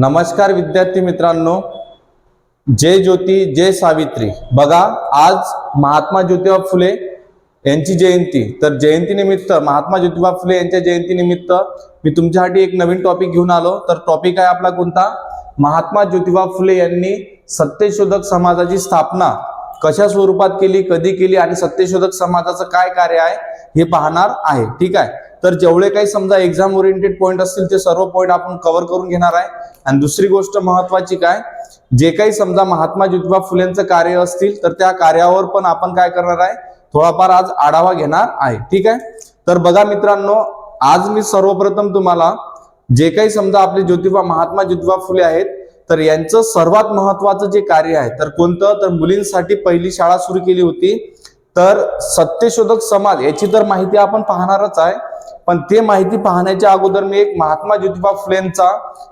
नमस्कार विद्यार्थी मित्रांनो. जय ज्योती जय सावित्री. बघा आज महात्मा ज्योतिबा फुले यांची जयंती. तर जयंतीनिमित्त महात्मा ज्योतिबा फुले यांच्या जयंतीनिमित्त मी तुमच्यासाठी एक नवीन टॉपिक घेऊन आलो. तर टॉपिक आहे आपला कोणता? महात्मा ज्योतिबा फुले यांनी सत्यशोधक समाजाची स्थापना कशा स्वरूपात केली कधी केली आणि सत्यशोधक समाजाचं काय कार्य आहे हे पाहणार आहे. ठीक आहे? तर जेवढे काही समजा एक्झाम ओरिएंटेड पॉईंट असतील ते सर्व पॉईंट आपण कव्हर करून घेणार आहे. आणि दुसरी गोष्ट महत्वाची काय? जे काही समजा महात्मा ज्योतिबा फुलेंचं कार्य असतील तर त्या कार्यावर पण आपण काय करणार आहे? थोडाफार आज आढावा घेणार आहे. ठीक आहे? तर बघा मित्रांनो आज मी सर्वप्रथम तुम्हाला जे काही समजा आपले ज्योतिबा महात्मा ज्योतिबा फुले आहेत तर यांचं सर्वात महत्वाचं जे कार्य आहे तर कोणतं? तर मुलींसाठी पहिली शाळा सुरू केली होती. तर सत्यशोधक समाज याची तर माहिती आपण पाहणारच आहे. पण ते माहिती पाहण्याच्या अगोदर मी एक महात्मा ज्योतिबा फुलेंचा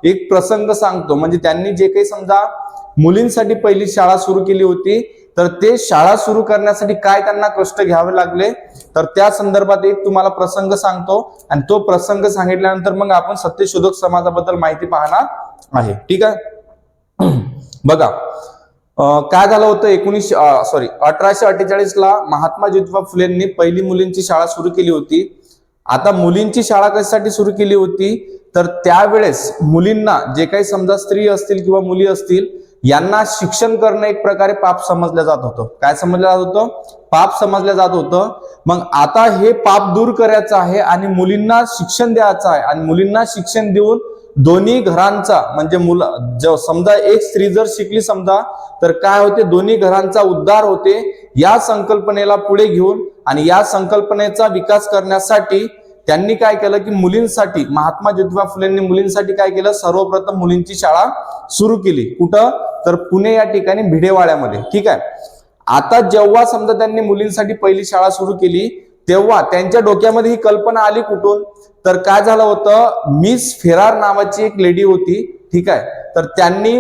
एक प्रसंग सांगतो. म्हणजे त्यांनी जे काही समजा मुलींसाठी पहिली शाळा सुरू केली होती तर ते शाळा सुरू करण्यासाठी काय त्यांना कष्ट घ्यावे लागले? तर त्या संदर्भात एक तुम्हाला प्रसंग सांगतो आणि तो प्रसंग सांगितल्यानंतर मग आपण सत्यशोधक समाजाबद्दल माहिती पाहणार आहे. ठीक आहे? बघा काय झालं होतं एकोणीसशे सॉरी अठराशे अठ्ठेचाळीस ला महात्मा ज्योतिबा फुलेंनी पहिली मुलींची शाळा सुरू केली होती. आता मुलींची शाळा कशासाठी सुरू केली होती? तर त्यावेळेस मुलींना जे काही समजा स्त्री असतील किंवा मुली असतील यांना शिक्षण करणं एक प्रकारे पाप समजलं जात होतं. काय समजलं जात होतं? पाप समजलं जात होतं. मग आता हे पाप दूर करायचं आहे आणि मुलींना शिक्षण द्यायचं आहे आणि मुलींना शिक्षण देऊन दोन्ही घरांचा म्हणजे मुलं जो समजा एक स्त्री जर शिकली समजा तर काय होते? दोन्ही घरांचा उद्धार होते. या संकल्पनेला पुढे घेऊन आणि या संकल्पनेचा विकास करण्यासाठी त्यांनी काय केलं की मुलींसाठी महात्मा ज्योतिबा फुलेंनी मुलींसाठी काय केलं? सर्वप्रथम मुलींची शाळा सुरू केली. कुठं? तर पुणे या ठिकाणी भिडेवाड्यामध्ये. ठीक आहे? आता जेव्हा समजा त्यांनी मुलींसाठी पहिली शाळा सुरू केली तेव्हा त्यांच्या डोक्यामध्ये ही कल्पना आली कुठून? तर काय झालं होतं? मिस फेरार नावाची एक लेडी होती. ठीक आहे? तर त्यांनी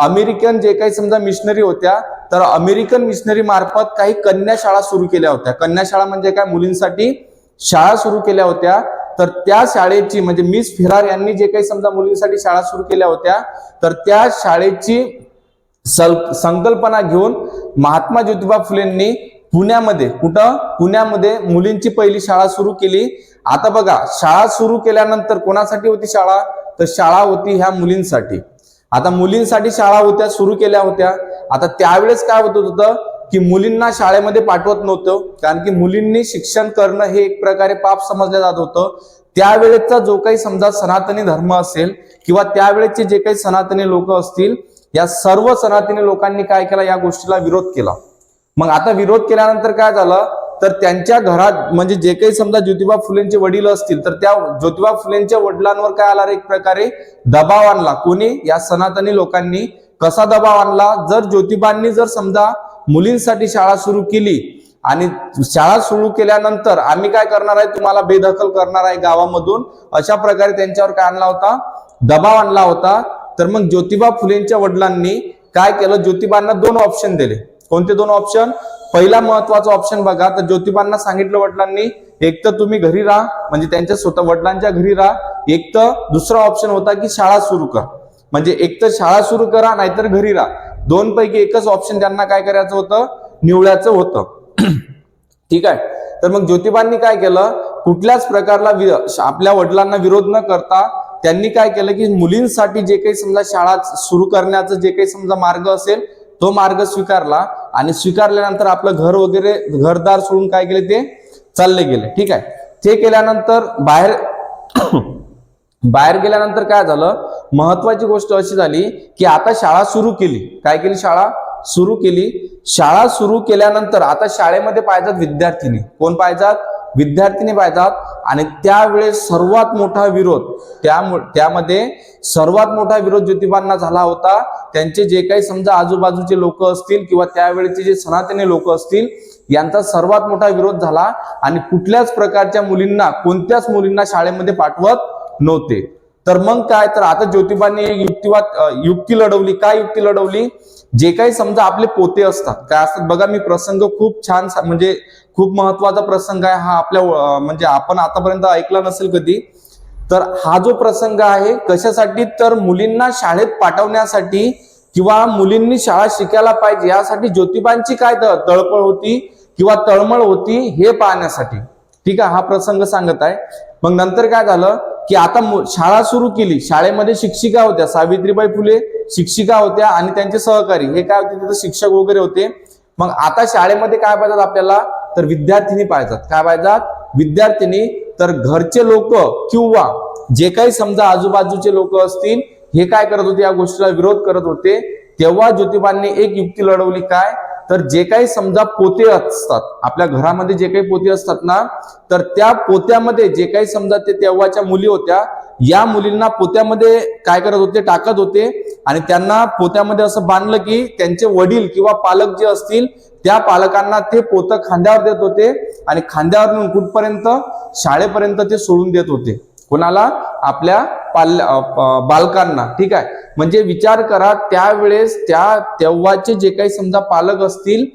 अमेरिकन जे काही समजा मिशनरी होत्या तर अमेरिकन मिशनरी मार्फत काही कन्या शाळा सुरू केल्या होत्या. कन्या शाळा म्हणजे काय? मुलींसाठी शाळा सुरू केल्या होत्या. तर त्या शाळेची म्हणजे मिस फिरार यांनी जे काही समजा मुलींसाठी शाळा सुरू केल्या होत्या तर त्या शाळेची संकल्पना घेऊन महात्मा ज्योतिबा फुलेंनी पुण्यामध्ये कुठं? पुण्यामध्ये मुलींची पहिली शाळा सुरू केली. आता बघा शाळा सुरू केल्यानंतर कोणासाठी होती शाळा? तर शाळा होती ह्या मुलींसाठी. आता मुलींसाठी शाळा होत्या सुरू केल्या होत्या. आता त्यावेळेस काय होत होतं की मुलींना शाळेमध्ये पाठवत नव्हतं कारण की मुलींनी शिक्षण करणं हे एक प्रकारे पाप समजलं जात होतं. त्यावेळेचा जो काही समजा सनातनी धर्म असेल किंवा त्यावेळेचे जे काही सनातनी लोक असतील या सर्व सनातनी लोकांनी काय केला? या गोष्टीला विरोध केला. मग आता विरोध केल्यानंतर काय झालं? तर त्यांच्या घरात म्हणजे जे काही समजा ज्योतिबा फुलेंचे वडील असतील तर त्या ज्योतिबा फुलेंच्या वडिलांवर काय आला एक प्रकारे दबाव आणला. कोणी? या सनातनी लोकांनी कसा दबाव आणला? जर ज्योतिबांनी जर समजा मुलींसाठी शाळा सुरू केली आणि शाळा सुरू केल्यानंतर आम्ही काय करणार आहे? तुम्हाला बेदखल करणार आहे गावामधून. अशा प्रकारे त्यांच्यावर काय आणला होता? दबाव आणला होता. तर मग ज्योतिबा फुलेंच्या वडिलांनी काय केलं? ज्योतिबांना दोन ऑप्शन दिले. कोणते दोन ऑप्शन पहिला महत्त्वाचा ऑप्शन बघा. तर ज्योतिबांना सांगितलं वडिलांनी एक तर तुम्ही घरी राहा म्हणजे त्यांच्या स्वतः वडिलांच्या घरी राहा. एक तर दुसरा ऑप्शन होता की शाळा सुरू कर. म्हणजे एक तर शाळा सुरू करा नाहीतर घरी राहा. दोन पैकी एकच ऑप्शन त्यांना काय करायचं होतं? निवडायचं होतं. ठीक आहे? तर मग ज्योतिबांनी काय केलं? कुठल्याच प्रकारला वि- आपल्या वडिलांना विरोध न करता त्यांनी काय केलं की मुलींसाठी जे काही समजा शाळा सुरू करण्याचं जे काही समजा मार्ग असेल तो मार्ग स्वीकारला आणि स्वीकारल्यानंतर आपलं घर वगैरे घरदार सोडून काय केले ते? चालले गेले. ठीक आहे? ते केल्यानंतर बाहेर बाहेर गेल्यानंतर काय झालं? महत्वाची गोष्ट अशी झाली की आता शाळा सुरू केली. काय केली शाळा? सुरू केली. शाळा सुरू केल्यानंतर आता शाळेमध्ये पाहिजात विद्यार्थिनी. कोण पाहिजात विद्यार्थिनी पाहिजात आणि त्यावेळेस सर्वात मोठा विरोध त्यामु त्यामध्ये सर्वात मोठा विरोध ज्योतिबांना झाला होता. त्यांचे जे काही समजा आजूबाजूचे लोक असतील किंवा त्यावेळेचे जे सनातनी लोक असतील यांचा सर्वात मोठा विरोध झाला. आणि कुठल्याच प्रकारच्या मुलींना कोणत्याच मुलींना शाळेमध्ये पाठवत नव्हते. तर मग काय तर आता ज्योतिबांनी युक्तिवाद युक्ती लढवली. काय युक्ती लढवली? जे काही समजा आपले पोते असतात काय असतात? बघा मी प्रसंग खूप छान म्हणजे खूप महत्त्वाचा प्रसंग आहे. हा आपल्या म्हणजे आपण आतापर्यंत ऐकला नसेल कधी. तर हा जो प्रसंग आहे कशासाठी? तर मुलींना शाळेत पाठवण्यासाठी किंवा मुलींनी शाळा शिकायला पाहिजे. यासाठी ज्योतिबांची काय तळपळ होती किंवा तळमळ होती हे पाहण्यासाठी. ठीक आहे हा प्रसंग सांगत आहे. मग नंतर काय झालं की आता शाळा सुरू केली. शाळेमध्ये शिक्षिका होत्या. सावित्रीबाई फुले शिक्षिका होत्या आणि त्यांचे सहकारी. हे काय होते? तिथे शिक्षक वगैरे होते. मग आता शाळेमध्ये काय पाहिजेत आपल्याला? तर विद्यार्थिनी पाहिजेत. काय पाहिजेत? विद्यार्थिनी. तर घरचे लोक किंवा जे काही समजा आजूबाजूचे लोक असतील हे काय करत होते? या गोष्टीला विरोध करत होते. तेव्हा ज्योतिबांनी एक युक्ती लढवली काय? तर जे काही समजा पोते असतात आपल्या घरामध्ये जे काही पोते असतात ना तर त्या पोत्यामध्ये जे काही समजा ते तेव्हाच्या मुली होत्या या मुलींना पोत्यामध्ये काय करत होते टाकत होते आणि त्यांना पोत्यामध्ये असं बांधलं की त्यांचे वडील किंवा पालक जे असतील त्या पालकांना ते पोतं खांद्यावर देत होते आणि खांद्यावर कुठपर्यंत? शाळेपर्यंत ते सोडून देत होते. कोणाला? आपल्या पाल बालकांना. ठीक आहे? म्हणजे विचार करा त्यावेळेस त्या तेव्हाचे जे काही समजा पालक असतील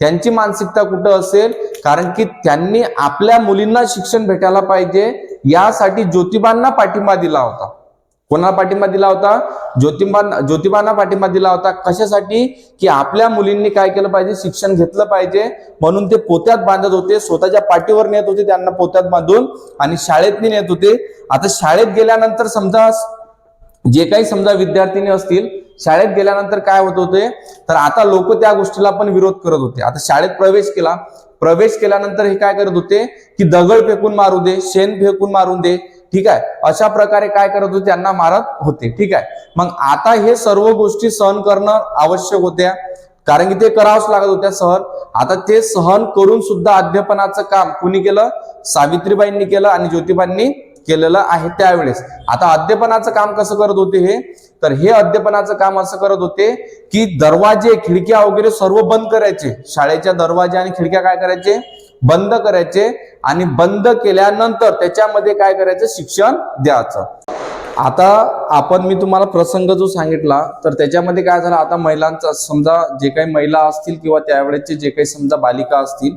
त्यांची मानसिकता कुठं असेल? कारण की त्यांनी आपल्या मुलींना शिक्षण भेटायला पाहिजे. यासाठी ज्योतिबांना पाठिंबा दिला होता. कोणाला पाठिंबा दिला होता? ज्योतिबा ज्योतिबांना पाठिंबा दिला होता. कशासाठी? की आपल्या मुलींनी काय केलं पाहिजे? शिक्षण घेतलं पाहिजे. म्हणून ते पोत्यात बांधत होते. स्वतःच्या पाठीवर नेत होते त्यांना पोत्यात बांधून आणि शाळेतनी नेत होते. आता शाळेत गेल्यानंतर समजा जे काही समजा विद्यार्थिनी असतील शाळेत गेल्यानंतर काय होत होते? तर आता लोक त्या गोष्टीला पण विरोध करत होते. आता शाळेत प्रवेश केला. प्रवेश केल्यानंतर हे काय करत होते? की दगड फेकून मारू दे शेण फेकून मारून दे. ठीक आहे? अशा प्रकारे काय करत होते? त्यांना मारत होते. ठीक आहे? मग आता हे सर्व गोष्टी सहन करणं आवश्यक होत्या. कारण की ते करावंच लागत होत्या सहन. आता ते सहन करून सुद्धा अध्यापनाचं काम कुणी केलं? सावित्रीबाईंनी केलं आणि ज्योतिबांनी केलेलं आहे त्यावेळेस. आता अध्यापनाचं काम कसं करत होते हे? तर हे अध्यापनाचं काम असं करत होते की दरवाजे खिडक्या वगैरे सर्व बंद करायचे. शाळेच्या दरवाजे आणि खिडक्या काय करायचे? बंद करायचे आणि बंद केल्यानंतर त्याच्यामध्ये काय करायचं? शिक्षण द्यायचं. आता आपण मी तुम्हाला प्रसंग जो सांगितला तर त्याच्यामध्ये काय झालं? आता महिलांचा समजा जे काही महिला असतील किंवा त्यावेळेचे जे काही समजा बालिका असतील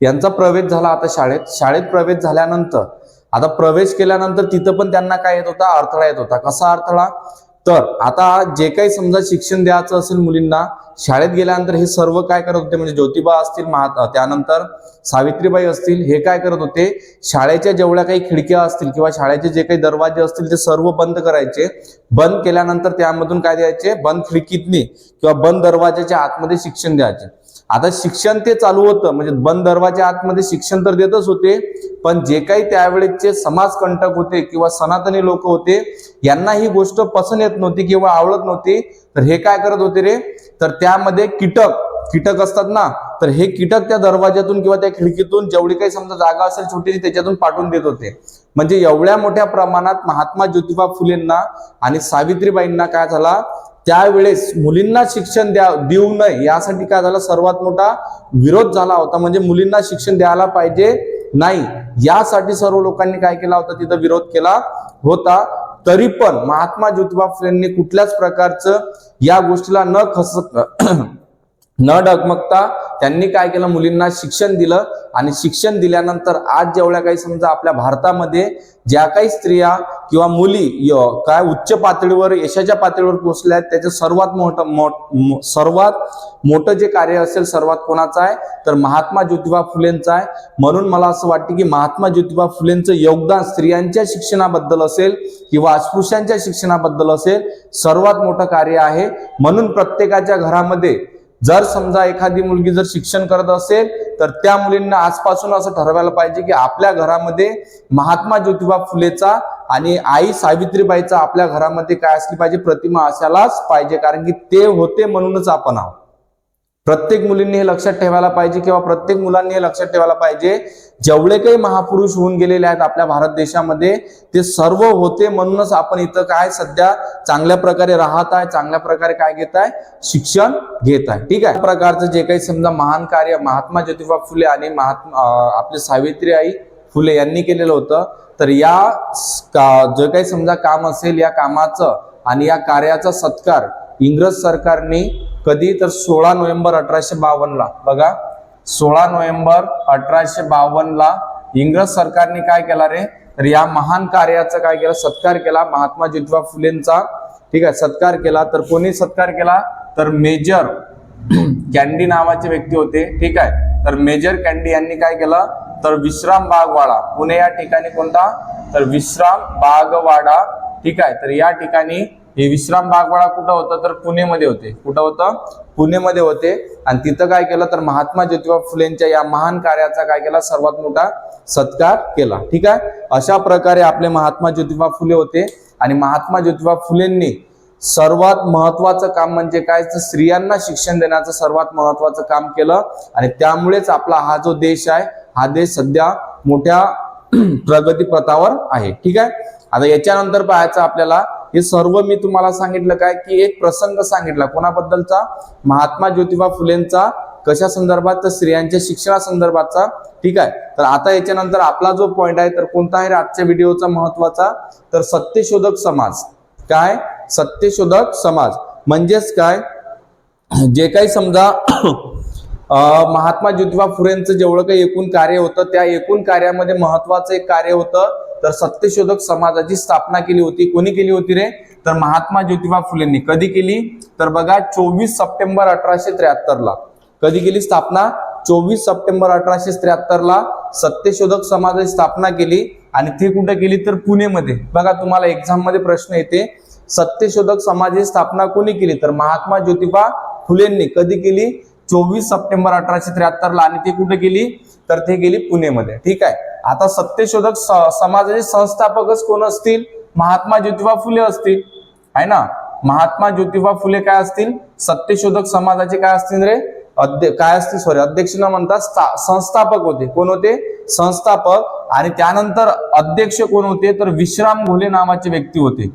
यांचा प्रवेश झाला आता शाळेत. शाळेत प्रवेश झाल्यानंतर आता प्रवेश केल्यानंतर तिथं पण त्यांना काय येत होता? अडथळा येत होता. कसा अडथळा? तर आता जे काही समजा शिक्षण द्यायचं असेल मुलींना शाळेत गेल्यानंतर हे सर्व काय करत होते? म्हणजे ज्योतिबा असतील महा त्यानंतर सावित्रीबाई असतील हे काय करत होते? शाळेच्या जेवढ्या काही खिडक्या असतील किंवा शाळेचे जे काही दरवाजे असतील ते सर्व बंद करायचे. बंद केल्यानंतर त्यामधून काय द्यायचे? बंद खिडकीतनी किंवा बंद दरवाजाच्या आतमध्ये शिक्षण द्यायचे. आता शिक्षण ते चालू होतं म्हणजे बंद दरवाजा आतमध्ये शिक्षण तर देतच होते पण जे काही त्यावेळेचे समाजकंटक होते किंवा सनातनी लोक होते यांना ही गोष्ट पसंत येत नव्हती किंवा आवडत नव्हती तर हे काय करत होते रे? तर त्यामध्ये कीटक कीटक असतात ना तर हे कीटक त्या दरवाज्यातून किंवा त्या खिडकीतून जेवढी काही समजा जागा असेल छोटीशी त्याच्यातून पाठवून देत होते. म्हणजे एवढ्या मोठ्या प्रमाणात महात्मा ज्योतिबा फुलेंना आणि सावित्रीबाईंना काय झाला? त्यावेळेस मुलींना शिक्षण द्या देऊ नये यासाठी काय झालं? सर्वात मोठा विरोध झाला होता. म्हणजे मुलींना शिक्षण द्यायला पाहिजे नाही. यासाठी सर्व लोकांनी काय केला होता? तिथं विरोध केला होता. तरी पण महात्मा ज्योतिबा फुलेंनी कुठल्याच प्रकारचं या गोष्टीला न खस न डगमगता त्यांनी काय केलं? मुलींना शिक्षण दिलं आणि शिक्षण दिल्यानंतर आज जेवढ्या काही समजा आपल्या भारतामध्ये ज्या काही स्त्रिया किंवा मुली य- काय उच्च पातळीवर यशाच्या पातळीवर पोहोचल्या आहेत त्याचं सर्वात मोठं मोठ- मो- सर्वात मोठं जे कार्य असेल सर्वात कोणाचं आहे? तर महात्मा ज्योतिबा फुलेंचं आहे. म्हणून मला असं वाटतं की महात्मा ज्योतिबा फुलेंचं योगदान स्त्रियांच्या शिक्षणाबद्दल असेल किंवा अस्पृश्यांच्या शिक्षणाबद्दल असेल सर्वात मोठं कार्य आहे. म्हणून प्रत्येकाच्या घरामध्ये जर समजा एखादी मुलगी जर शिक्षण करत असेल तर त्या मुलींना आजपासून असं ठरवायला पाहिजे की आपल्या घरामध्ये महात्मा ज्योतिबा फुलेचा आणि आई सावित्रीबाईचा आपल्या घरामध्ये काय असली पाहिजे प्रतिमा असायलाच पाहिजे. कारण की ते होते म्हणूनच आपण आहोत. प्रत्येक मुलींनी हे लक्षात ठेवायला पाहिजे किंवा प्रत्येक मुलांनी हे लक्षात ठेवायला पाहिजे जेवढे काही महापुरुष होऊन गेलेले आहेत आपल्या भारत देशामध्ये ते सर्व होते म्हणूनच आपण इथं काय सध्या चांगल्या प्रकारे राहत आहे चांगल्या प्रकारे काय घेत आहे? शिक्षण घेत आहे. ठीक आहे? प्रकारचं जे काही समजा महान कार्य महात्मा ज्योतिबा फुले आणि महात्मा आपले सावित्री आई फुले यांनी केलेलं होतं तर या का- जे काही समजा काम असेल या कामाचं आणि या कार्याचा सत्कार इंग्रज सरकारने कधी तर सोळा नोव्हेंबर अठराशे बावन्नला बघा सोळा नोव्हेंबर अठराशे बावन्नला इंग्रज सरकारने काय केला रे? तर या महान कार्याचा काय केला? सत्कार केला. महात्मा ज्योतिबा फुलेंचा ठीक आहे सत्कार केला. तर कोणी सत्कार केला? तर मेजर कॅन्डी नावाचे व्यक्ती होते ठीक आहे. तर मेजर कॅन्डी यांनी काय केलं? तर विश्राम बागवाडा पुणे या ठिकाणी कोणता? तर विश्राम बागवाडा ठीक आहे. तर या ठिकाणी हे विश्राम बागवाडा कुठं होतं? तर पुणेमध्ये होते. कुठं होतं? पुणेमध्ये होते. आणि तिथं काय केलं? तर महात्मा ज्योतिबा फुलेंच्या या महान कार्याचा काय केला? सर्वात मोठा सत्कार केला. ठीक आहे? अशा प्रकारे आपले महात्मा ज्योतिबा फुले होते. आणि महात्मा ज्योतिबा फुलेंनी सर्वात महत्वाचं काम म्हणजे काय? तर स्त्रियांना शिक्षण देण्याचं सर्वात महत्वाचं काम केलं. आणि त्यामुळेच आपला हा जो देश आहे हा देश सध्या मोठ्या प्रगतीपथावर आहे. ठीक आहे? आता याच्यानंतर पाहायचं आपल्याला हे सर्व मी तुम्हाला सांगितलं काय? की एक प्रसंग सांगितला. कोणाबद्दलचा? महात्मा ज्योतिबा फुलेंचा कशा संदर्भात? तर स्त्रियांच्या शिक्षणा संदर्भातचा ठीक आहे? तर आता याच्यानंतर आपला जो पॉईंट आहे तर कोणता आहे? आजच्या व्हिडिओचा महत्त्वाचा. तर सत्यशोधक समाज. काय? सत्यशोधक समाज. म्हणजेच काय? जे काही समजा महात्मा ज्योतिबा फुलेंचं जेवढं काही एकूण कार्य होतं त्या एकूण कार्यामध्ये महत्वाचं एक कार्य होतं. तर सत्यशोधक समाजाची स्थापना केली होती. कोणी केली होती रे? तर महात्मा ज्योतिबा फुलेंनी. कधी केली? तर बघा चोवीस सप्टेंबर अठराशे त्र्याहत्तर ला कधी केली स्थापना? चोवीस सप्टेंबर अठराशे त्र्याहत्तर ला सत्यशोधक समाजाची स्थापना केली. आणि ती कुठे केली? तर पुणेमध्ये. बघा तुम्हाला एक्झाममध्ये प्रश्न येते. सत्यशोधक समाजाची स्थापना कोणी केली? तर महात्मा ज्योतिबा फुलेंनी. कधी केली? चोवीस सप्टेंबर अठराशे त्र्याहत्तर ला आणि ती कुठे केली? तर ते गेली पुणेमध्ये. ठीक आहे? आता सत्यशोधक स- समाजाचे संस्थापकच कोण असतील? महात्मा ज्योतिबा फुले असतील. आहे ना? महात्मा ज्योतिबा फुले काय असतील? सत्यशोधक समाजाचे काय असतील रे? अध्य काय असतील? सॉरी अध्यक्ष न म्हणतात स्था- संस्थापक होते. कोण होते? संस्थापक. आणि त्यानंतर अध्यक्ष कोण होते? तर विश्राम घोले नावाचे व्यक्ती होते.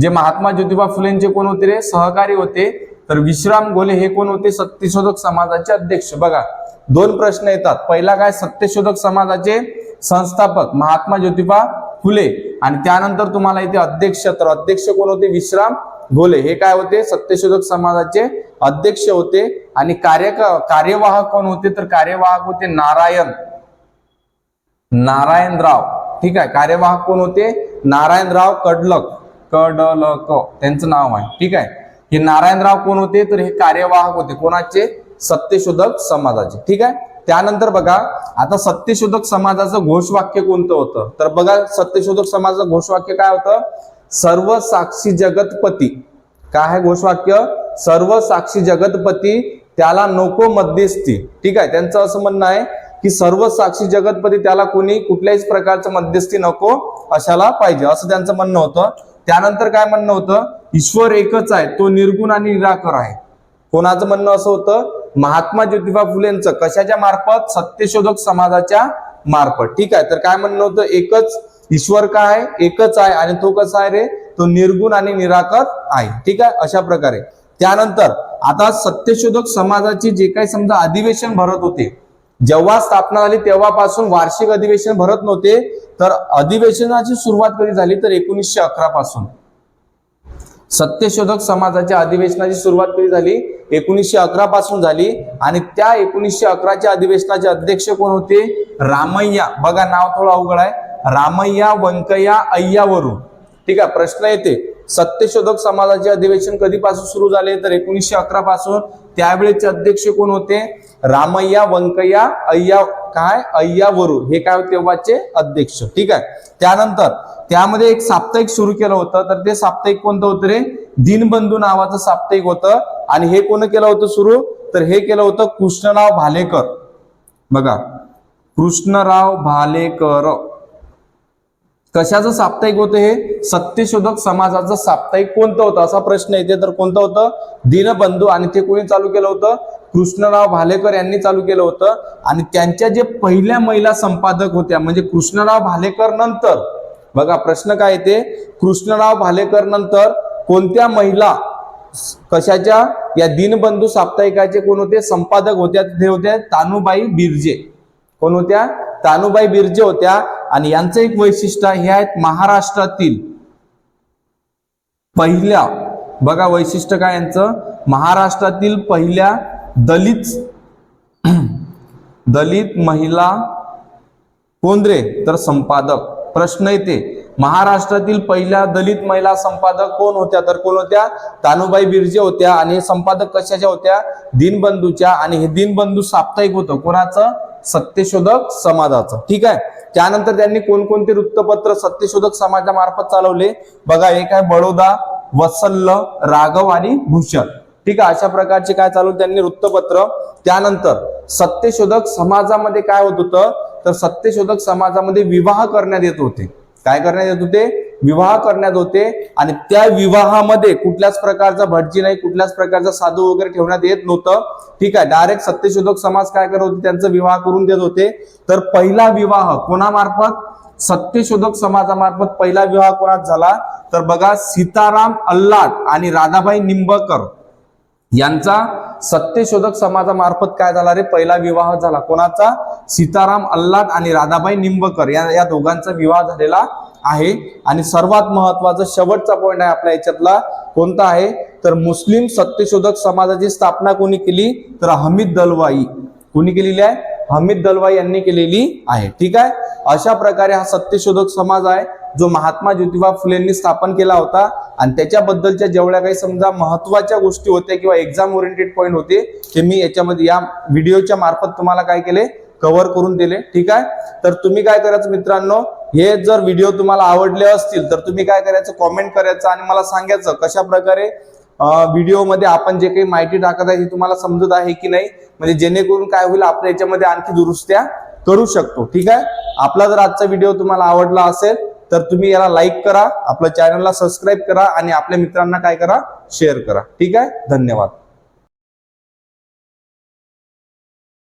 जे महात्मा ज्योतिबा फुलेंचे कोण होते रे? सहकारी होते. तर विश्राम घोले हे कोण होते? सत्यशोधक समाजाचे अध्यक्ष. बघा दोन प्रश्न येतात. पहिला काय? सत्यशोधक समाजाचे संस्थापक महात्मा ज्योतिबा फुले. आणि त्यानंतर तुम्हाला इथे अध्यक्ष तर अध्यक्ष कोण होते? विश्राम घोले. हे काय होते? सत्यशोधक समाजाचे अध्यक्ष होते. आणि कार्य कार्यवाहक कोण होते? तर कार्यवाहक होते नारायण. नारायणराव. ठीक आहे. कार्यवाहक कोण होते? नारायणराव कडलक. कडलक. त्यांचं नाव आहे. ठीक आहे. हे नारायणराव कोण होते? तर हे कार्यवाहक होते. कोणाचे? सत्यशोधक समाजाचे. ठीक आहे? त्यानंतर बघा आता सत्यशोधक समाजाचं घोषवाक्य कोणतं होतं? तर बघा सत्यशोधक समाजाचं घोषवाक्य काय होतं? सर्व साक्षी जगतपती. काय आहे घोषवाक्य? सर्व साक्षी जगतपती त्याला नको मध्यस्थी. ठीक आहे त्यांचं असं म्हणणं आहे की सर्व साक्षी जगतपती त्याला कोणी कुठल्याही प्रकारचं मध्यस्थी नको अशाला पाहिजे असं त्यांचं म्हणणं होतं. त्यानंतर काय म्हणणं होतं? ईश्वर एकच आहे तो निर्गुण आणि निराकर आहे. कोणाचं म्हणणं असं होतं? महात्मा ज्योतिबा फुलेंचं कशाच्या मार्फत? सत्यशोधक समाजाच्या मार्फत. ठीक आहे तर काय म्हणणं होतं? एकच ईश्वर काय एकच आहे आणि तो कसा आहे रे? तो निर्गुण आणि निराकर आहे. ठीक आहे अशा प्रकारे. त्यानंतर आता सत्यशोधक समाजाची जे काही समजा अधिवेशन भरत होते जेव्हा स्थापना झाली तेव्हापासून वार्षिक अधिवेशन भरत नव्हते तर अधिवेशनाची सुरुवात कधी झाली? तर एकोणीसशे अकरा पासून सत्यशोधक समाजाच्या अधिवेशनाची सुरुवात कधी झाली? एकोणीसशे अकरा पासून झाली. आणि त्या एकोणीसशे अकराच्या अधिवेशनाचे अध्यक्ष कोण होते? रामय्या. बघा नाव थोडं अवघड आहे. रामय्या व्यंकय्या अय्यावरू ठीक आहे प्रश्न येते. सत्यशोधक समाजाचे अधिवेशन कधीपासून सुरू झाले? तर एकोणीसशे अकरा पासून. त्यावेळेचे अध्यक्ष कोण होते? रामय्या व्यंकय्या अय्या काय? अय्यावरू हे काय होते? तेव्हाचे अध्यक्ष. ठीक आहे. त्यानंतर त्यामध्ये एक साप्ताहिक सुरू केलं होतं. तर ते साप्ताहिक कोणतं होतं रे? दिनबंधू नावाचं साप्ताहिक होतं. आणि हे कोण केलं होतं सुरू? तर हे केलं होतं कृष्णराव भालेकर. बघा. कृष्णराव भालेकर. कशाचं साप्ताहिक होतं हे? सत्यशोधक समाजाचं साप्ताहिक कोणतं होतं? असा प्रश्न येते तर कोणतं होतं? दीनबंधू. आणि ते कोणी चालू केलं होतं? कृष्णराव भालेकर यांनी चालू केलं होतं. आणि त्यांच्या जे पहिल्या महिला संपादक होत्या म्हणजे कृष्णराव भालेकर नंतर बघा प्रश्न काय येते? कृष्णराव भालेकर नंतर कोणत्या महिला कशाच्या? या दिनबंधू साप्ताहिकाचे कोण होते? संपादक होत्या ते होत्या तानुबाई बिर्जे. कोण होत्या? तानुबाई बिर्जे होत्या. आणि यांचं एक वैशिष्ट्य हे आहेत महाराष्ट्रातील पहिल्या बघा वैशिष्ट्य काय यांचं? महाराष्ट्रातील पहिल्या दलित दलित महिला कोण रे? तर संपादक. प्रश्न येते. महाराष्ट्रातील पहिल्या दलित महिला संपादक कोण होत्या? तर कोण होत्या? तानुबाई बिर्जे होत्या आणि संपादक कशाच्या होत्या? दिनबंधूच्या आणि हे दिनबंधू साप्ताहिक होतं. कोणाचं? सत्यशोधक समाजाचं. ठीक आहे? त्यानंतर त्यांनी कोणकोणते वृत्तपत्र सत्यशोधक समाजामार्फत चालवले? बघा एक आहे बडोदा वत्सल्य राघव आणि भूषण. ठीक आहे? अशा प्रकारचे काय चालू त्यांनी वृत्तपत्र. त्यानंतर सत्यशोधक समाजामध्ये काय होत होतं? तर सत्यशोधक समाजामध्ये विवाह करण्यात येत होते. काय करण्यात येत होते? विवाह करण्यात होते आणि त्या विवाहामध्ये कुठल्याच प्रकारचा भटजी नाही कुठल्याच प्रकारचा साधू वगैरे ठेवण्यात येत नव्हतं. ठीक आहे डायरेक्ट सत्यशोधक समाज काय करत होते? त्यांचा विवाह करून देत होते. तर पहिला विवाह कोणामार्फत? सत्यशोधक समाजामार्फत पहिला विवाह कोणात झाला? तर बघा सीताराम अल्लाद आणि राधाबाई निंबकर यांचा सत्यशोधक समाजामार्फत काय झाला रे? पहिला विवाह झाला. कोणाचा? सीताराम अल्लाद आणि राधाबाई निंबकर या या दोघांचा विवाह झालेला आहे. आणि सर्वात महत्त्वाचा शेवटचा पॉईंट आहे आपल्या याच्यातला. कोणता आहे? तर मुस्लिम सत्यशोधक समाजाची स्थापना कोणी केली? तर हमीद दलवाई. कोणी केलेली आहे? हमीद दलवाई यांनी केलेली आहे. ठीक आहे? अशा प्रकारे हा सत्यशोधक समाज आहे. जो महात्मा ज्योतिबा फुलेंनी स्थापन केला होता आणि त्याच्याबद्दलच्या जेवढ्या काही समजा महत्त्वाच्या गोष्टी होत्या किंवा एक्झाम ओरिएंटेड पॉईंट होते ते मी याच्यामध्ये या व्हिडिओच्या मार्फत तुम्हाला काय केले? कव्हर करून दिले. ठीक आहे? तर तुम्ही काय करायचं मित्रांनो? हे जर व्हिडिओ तुम्हाला आवडले असतील तर तुम्ही काय करायचं? कॉमेंट करायचं आणि मला सांगायचं कशा प्रकारे व्हिडिओमध्ये आपण जे काही माहिती टाकत आहे हे तुम्हाला समजत आहे की नाही? म्हणजे जेणेकरून काय होईल आपण याच्यामध्ये आणखी दुरुस्त्या करू शकतो. ठीक आहे? आपला जर आजचा व्हिडिओ तुम्हाला आवडला असेल तर तुम्ही याला लाईक करा आपल्या चॅनलला सबस्क्राईब करा आणि आपल्या मित्रांना काय करा? शेअर करा. ठीक आहे? धन्यवाद.